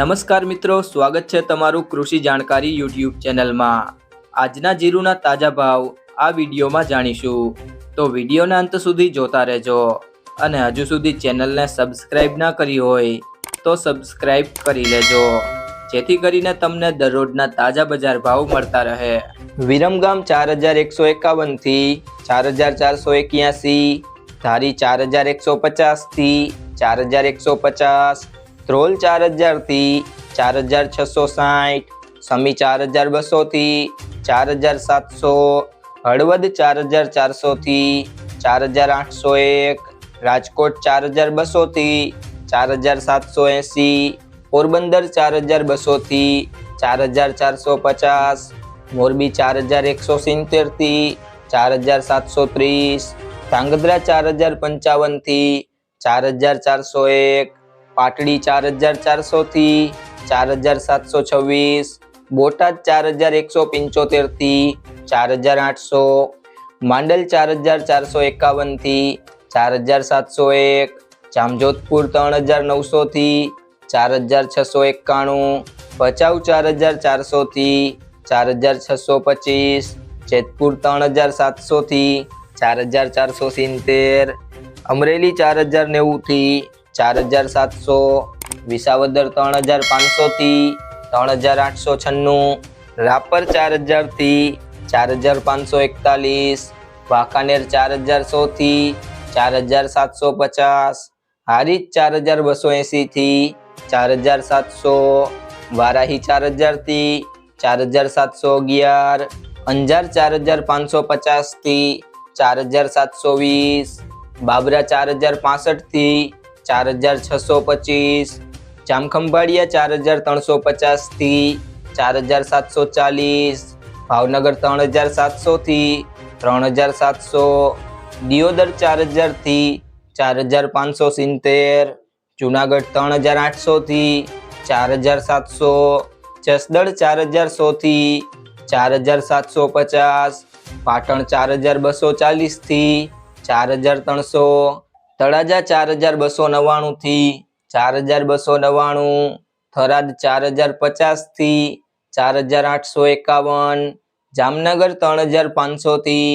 નમસ્કાર મિત્રો, સ્વાગત છે તમારું કૃષિ જાણકારી યુટ્યુબ ચેનલમાં. આજના જીરુના તાજા ભાવ આ વિડીયોમાં જાણીશું. તો વિડીયોના અંત સુધી જોતા રહેજો અને હજુ સુધી ચેનલને સબસ્ક્રાઇબ ના કરી હોય તો સબસ્ક્રાઇબ કરી લેજો, જેથી કરીને તમને દરરોજના તાજા બજાર ભાવ મળતા રહે. વિરમગામ ચાર હજાર એકસો એકાવનથી ચાર હજાર ચારસો એક્યાસી, ધારી ચાર હજાર એકસો પચાસથી ચાર હજાર એકસો પચાસ ધ્રોલ ચાર હજારથી ચાર હજાર છસો સાઠ સમી ચાર હજાર બસોથી ચાર હજાર સાતસો હળવદ ચાર હજાર ચારસોથી ચાર હજાર આઠસો એક રાજકોટ ચાર હજાર બસોથી ચાર હજાર સાતસો એંસી પોરબંદર ચાર હજાર બસોથી ચાર હજાર ચારસો પચાસ મોરબી ચાર હજાર એકસો સિત્તેરથી ચાર હજાર સાતસો ત્રીસ ધાંગધ્રા ચાર હજાર પંચાવનથી ચાર હજાર ચારસો એક પાટડી ચાર હજાર ચારસોથી ચાર હજાર સાતસો છવ્વીસ બોટાદ ચાર હજાર એકસો પંચોતેરથી ચાર હજાર આઠસો માંડલ ચાર હજાર ચારસો એકાવનથી ચાર હજાર સાતસો એક જામજોધપુર ત્રણ હજાર નવસોથી ચાર હજાર છસો એકાણું ભચાઉ ચાર હજાર ચારસોથી ચાર હજાર છસો પચીસ જેતપુર ત્રણ હજાર સાતસોથી ચાર હજાર ચારસો સિત્તેર અમરેલી ચાર હજાર નેવુંથી ચાર હજાર સાતસો, વિસાવદર ત્રણ હજાર પાંચસોથી ત્રણ હજાર આઠસો છન્નું, રાપર ચાર હજારથી ચાર હજાર પાંચસો એકતાલીસ, વાંકાનેર ચાર હજાર સોથી ચાર હજાર સાતસો પચાસ, હારીજ ચાર હજાર બસો એંસીથી ચાર હજાર સાતસો, વારાહી ચાર હજારથી ચાર હજાર સાતસો અગિયાર, અંજાર ચાર હજાર પાંચસો પચાસથી ચાર હજાર સાતસો વીસ, બાબરા ચાર હજાર પાસઠથી ચાર હજાર છસો પચીસ જામખંભાળિયા ચાર હજાર ત્રણસો પચાસથી ચાર હજાર સાતસો ચાલીસ ભાવનગર ત્રણ હજાર સાતસોથી ત્રણ હજાર સાતસો દિયોદર ચાર હજારથી ચાર હજાર પાંચસો સિત્તેર જુનાગઢ ત્રણ હજાર આઠસોથી ચાર હજાર સાતસો જસદળ ચાર હજાર સોથી ચાર હજાર સાતસો પચાસ પાટણ ચાર હજાર બસો ચાલીસથી ચાર હજાર ત્રણસો તળાજા ચાર હજાર બસો નવ્વાણુંથી ચાર હજાર બસો નવ્વાણું, થરાદ ચાર હજાર પચાસથી ચાર હજાર આઠસો એકાવન, જામનગર ત્રણ હજાર પાંચસોથી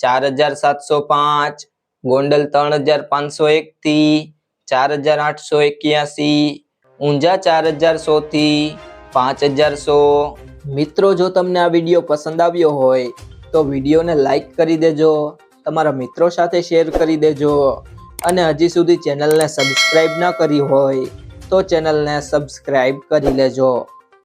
ચાર હજાર સાતસો પાંચ, ગોંડલ ત્રણ હજાર પાંચસો એકથી ચાર હજાર આઠસો એક્યાસી, ઊંઝા ચાર હજાર સોથી પાંચ હજાર સો. મિત્રો, જો તમને આ વીડિયો પસંદ આવ્યો હોય, તો વિડીયોને લાઈક કરી દેજો, તમારા મિત્રો સાથે શેર કરી દેજો. અને હજી સુધી ચેનલને સબસ્ક્રાઈબ ન કરી હોય તો ચેનલને સબસ્ક્રાઈબ કરી લેજો.